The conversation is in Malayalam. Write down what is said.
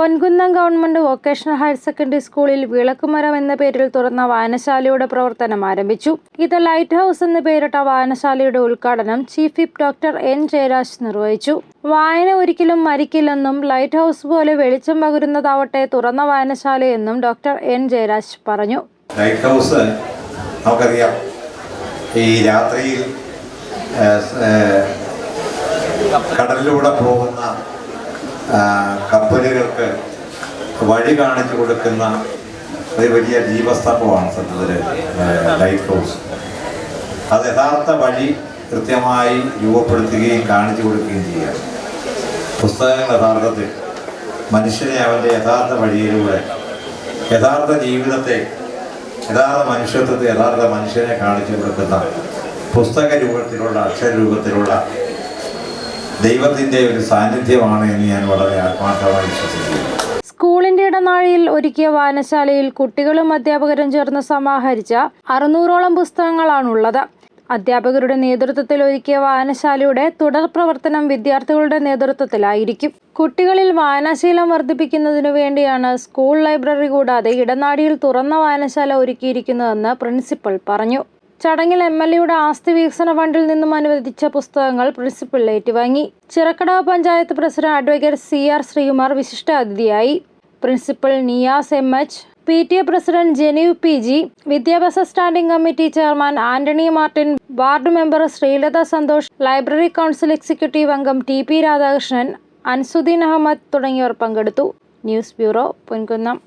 Ponkunnam government vocational higher secondary സ്കൂളിൽ വിളക്കുമരം എന്ന പേരിൽ തുറന്ന വായനശാലയുടെ പ്രവർത്തനം ആരംഭിച്ചു. ഇത് ലൈറ്റ് ഹൗസ് എന്ന് പേരിട്ട വായനശാലയുടെ ഉദ്ഘാടനം chief whip doctor N Jayaraj നിർവഹിച്ചു. വായന ഒരിക്കലും മരിക്കില്ലെന്നും ലൈറ്റ് ഹൗസ് പോലെ വെളിച്ചം പകരുന്നതാവട്ടെ തുറന്ന വായനശാലയെന്നും ഡോക്ടർ എൻ ജയരാജ് പറഞ്ഞു. ലൈറ്റ് ഹൗസ് നമുക്കറിയാം. ഈ രാത്രിയിൽ കടലിലൂടെ പോകുന്ന കപ്പലുകൾക്ക് വഴി കാണിച്ചു കൊടുക്കുന്ന ഒരു വലിയ ദീപസ്തംഭമാണ് സത്യത്തിൽ ലൈറ്റ് ഹൗസ് അത് യഥാർത്ഥ വഴി കൃത്യമായി രൂപപ്പെടുത്തുകയും കാണിച്ചു കൊടുക്കുകയും ചെയ്യുക പുസ്തകങ്ങൾ യഥാർത്ഥത്തിൽ മനുഷ്യനെ അവന്റെ യഥാർത്ഥ വഴിയിലൂടെ യഥാർത്ഥ ജീവിതത്തെ യഥാർത്ഥ മനുഷ്യത്വത്തെ യഥാർത്ഥ മനുഷ്യനെ കാണിച്ചു കൊടുക്കുന്ന പുസ്തക രൂപത്തിലുള്ള അക്ഷര രൂപത്തിലുള്ള ദൈവത്തിന്റെ ഒരു സാന്നിധ്യമാണ് എന്ന് ഞാൻ വളരെ ആത്മാർത്ഥമായി വിശ്വസിക്കുന്നു. സ്കൂളിന്റെ ഇടനാഴിയിൽ ഒരുക്കിയ വായനശാലയിൽ കുട്ടികളും അധ്യാപകരും ചേർന്ന് സമാഹരിച്ച അറുന്നൂറോളം പുസ്തകങ്ങളാണുള്ളത്. അധ്യാപകരുടെ നേതൃത്വത്തിൽ ഒരുക്കിയ വായനശാലയുടെ തുടർ പ്രവർത്തനം വിദ്യാർത്ഥികളുടെ നേതൃത്വത്തിലായിരിക്കും. കുട്ടികളിൽ വായനാശീലം വർദ്ധിപ്പിക്കുന്നതിനു വേണ്ടിയാണ് സ്കൂൾ ലൈബ്രറി കൂടാതെ ഇടനാഴിയിൽ തുറന്ന വായനശാല ഒരുക്കിയിരിക്കുന്നതെന്ന് പ്രിൻസിപ്പൽ പറഞ്ഞു. ചടങ്ങിൽ എം എൽ എയുടെ ആസ്തി വികസന ഫണ്ടിൽ നിന്നും അനുവദിച്ച പുസ്തകങ്ങൾ പ്രിൻസിപ്പൽ ഏറ്റുവാങ്ങി Chirakkadavu panchayat president advocate C R Sreekumar വിശിഷ്ട അതിഥിയായി. Principal Niyas M H P T A president Janeev P G വിദ്യാഭ്യാസ standing committee chairman Antony Martin ward member Sreelatha Santhosh library council executive അംഗം ടി പി രാധാകൃഷ്ണൻ അൻസുദ്ദീൻ അഹമ്മദ് തുടങ്ങിയവർ പങ്കെടുത്തു. News bureau Ponkunnam.